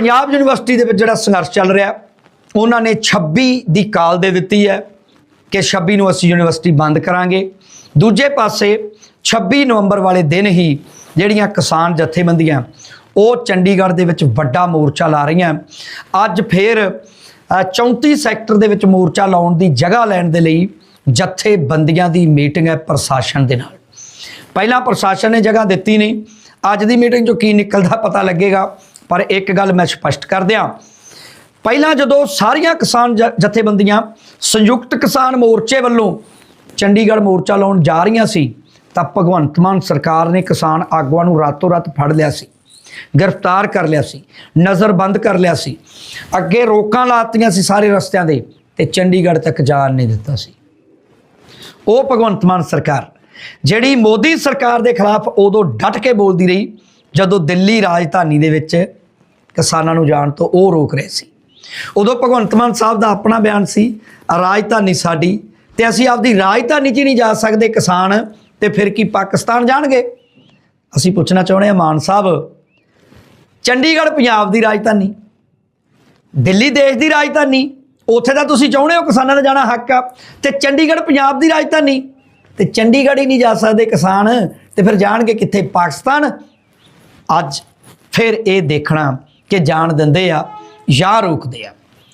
Punjab university ਦੇ ਵਿੱਚ ਜਿਹੜਾ ਸੰਘਰਸ਼ ਚੱਲ ਰਿਹਾ ਉਹਨਾਂ ਨੇ 26 ਦੀ ਕਾਲ ਦੇ ਦਿੱਤੀ ਹੈ ਕਿ 26 ਨੂੰ ਅਸੀਂ ਯੂਨੀਵਰਸਿਟੀ ਬੰਦ ਕਰਾਂਗੇ। ਦੂਜੇ ਪਾਸੇ 26 ਨਵੰਬਰ ਵਾਲੇ ਦਿਨ ਹੀ ਜਿਹੜੀਆਂ ਕਿਸਾਨ ਜਥੇਬੰਦੀਆਂ ਉਹ ਚੰਡੀਗੜ੍ਹ ਦੇ ਵਿੱਚ ਵੱਡਾ ਮੋਰਚਾ ਲਾ ਰਹੀਆਂ। ਅੱਜ ਫੇਰ ਅ, 34 ਸੈਕਟਰ ਦੇ ਵਿੱਚ ਮੋਰਚਾ ਲਾਉਣ ਦੀ ਜਗ੍ਹਾ ਲੈਣ ਦੇ ਲਈ ਜਥੇਬੰਦੀਆਂ ਦੀ ਮੀਟਿੰਗ ਹੈ ਪ੍ਰਸ਼ਾਸਨ ਦੇ ਨਾਲ। ਪਹਿਲਾਂ ਪ੍ਰਸ਼ਾਸਨ ਨੇ ਜਗ੍ਹਾ ਦਿੱਤੀ ਨਹੀਂ ਅੱਜ ਦੀ ਮੀਟਿੰਗ 'ਚੋਂ ਕੀ ਨਿਕਲਦਾ ਪਤਾ ਲੱਗੇਗਾ। ਪਰ ਇੱਕ ਗੱਲ ਮੈਂ ਸਪਸ਼ਟ ਕਰ ਦਿਆਂ। ਪਹਿਲਾਂ ਜਦੋਂ ਸਾਰੀਆਂ ਕਿਸਾਨ ਜ- ਜਥੇਬੰਦੀਆਂ ਸੰਯੁਕਤ ਕਿਸਾਨ ਮੋਰਚੇ ਵੱਲੋਂ ਚੰਡੀਗੜ੍ਹ ਮੋਰਚਾ ਲਾਉਣ ਜਾ ਰਹੀਆਂ ਸੀ, ਤਾਂ ਭਗਵੰਤ ਮਾਨ ਸਰਕਾਰ ਨੇ ਕਿਸਾਨ ਆਗੂਆਂ ਨੂੰ ਰਾਤੋਂ ਰਾਤ ਫੜ ਲਿਆ ਸੀ, ਗ੍ਰਿਫਤਾਰ ਕਰ ਲਿਆ ਸੀ, ਨਜ਼ਰਬੰਦ ਕਰ ਲਿਆ ਸੀ, ਅੱਗੇ ਰੋਕਾਂ ਲਾਤੀਆਂ ਸੀ ਸਾਰੇ ਰਸਤਿਆਂ ਦੇ ਤੇ ਚੰਡੀਗੜ੍ਹ ਤੱਕ ਜਾਣ ਨਹੀਂ ਦਿੱਤਾ ਸੀ। ਉਹ ਭਗਵੰਤ ਮਾਨ ਸਰਕਾਰ, ਜਿਹੜੀ ਮੋਦੀ ਸਰਕਾਰ ਦੇ ਖਿਲਾਫ ਉਦੋਂ ਡਟ ਕੇ ਬੋਲਦੀ ਰਹੀ, ਜਦੋਂ ਦਿੱਲੀ ਰਾਜਧਾਨੀ ਦੇ ਵਿੱਚ ਕਿਸਾਨਾਂ ਨੂੰ ਜਾਣ ਤੋਂ ਉਹ ਰੋਕ ਰਹੇ ਸੀ। ਉਦੋਂ ਭਗਵੰਤ ਮਾਨ ਸਾਹਿਬ ਦਾ ਆਪਣਾ ਬਿਆਨ ਸੀ, ਰਾਜਧਾਨੀ ਸਾਡੀ, ਤੇ ਅਸੀਂ ਆਪਦੀ ਰਾਜਧਾਨੀ 'ਚ ਹੀ ਨਹੀਂ ਜਾ ਸਕਦੇ ਕਿਸਾਨ, ਤੇ ਫਿਰ ਕੀ ਪਾਕਿਸਤਾਨ ਜਾਣਗੇ? ਅਸੀਂ ਪੁੱਛਣਾ ਚਾਹੁੰਦੇ ਹਾਂ, ਮਾਨ ਸਾਹਿਬ, ਚੰਡੀਗੜ੍ਹ ਪੰਜਾਬ ਦੀ ਰਾਜਧਾਨੀ, ਦਿੱਲੀ ਦੇਸ਼ ਦੀ ਰਾਜਧਾਨੀ, ਉੱਥੇ ਤਾਂ ਤੁਸੀਂ ਚਾਹੁੰਦੇ ਹੋ ਕਿਸਾਨਾਂ ਦਾ ਜਾਣਾ ਹੱਕ ਆ, ਤੇ ਚੰਡੀਗੜ੍ਹ ਪੰਜਾਬ ਦੀ ਰਾਜਧਾਨੀ, ਤੇ ਚੰਡੀਗੜ੍ਹ ਹੀ ਨਹੀਂ ਜਾ ਸਕਦੇ ਕਿਸਾਨ, ਤੇ ਫਿਰ ਜਾਣਗੇ ਕਿੱਥੇ ਪਾਕਿਸਤਾਨ? ਅੱਜ ਫਿਰ ਇਹ ਦੇਖਣਾ ਕਿ ਜਾਣ ਦਿੰਦੇ ਆ ਜਾਂ ਰੋਕਦੇ ਆ।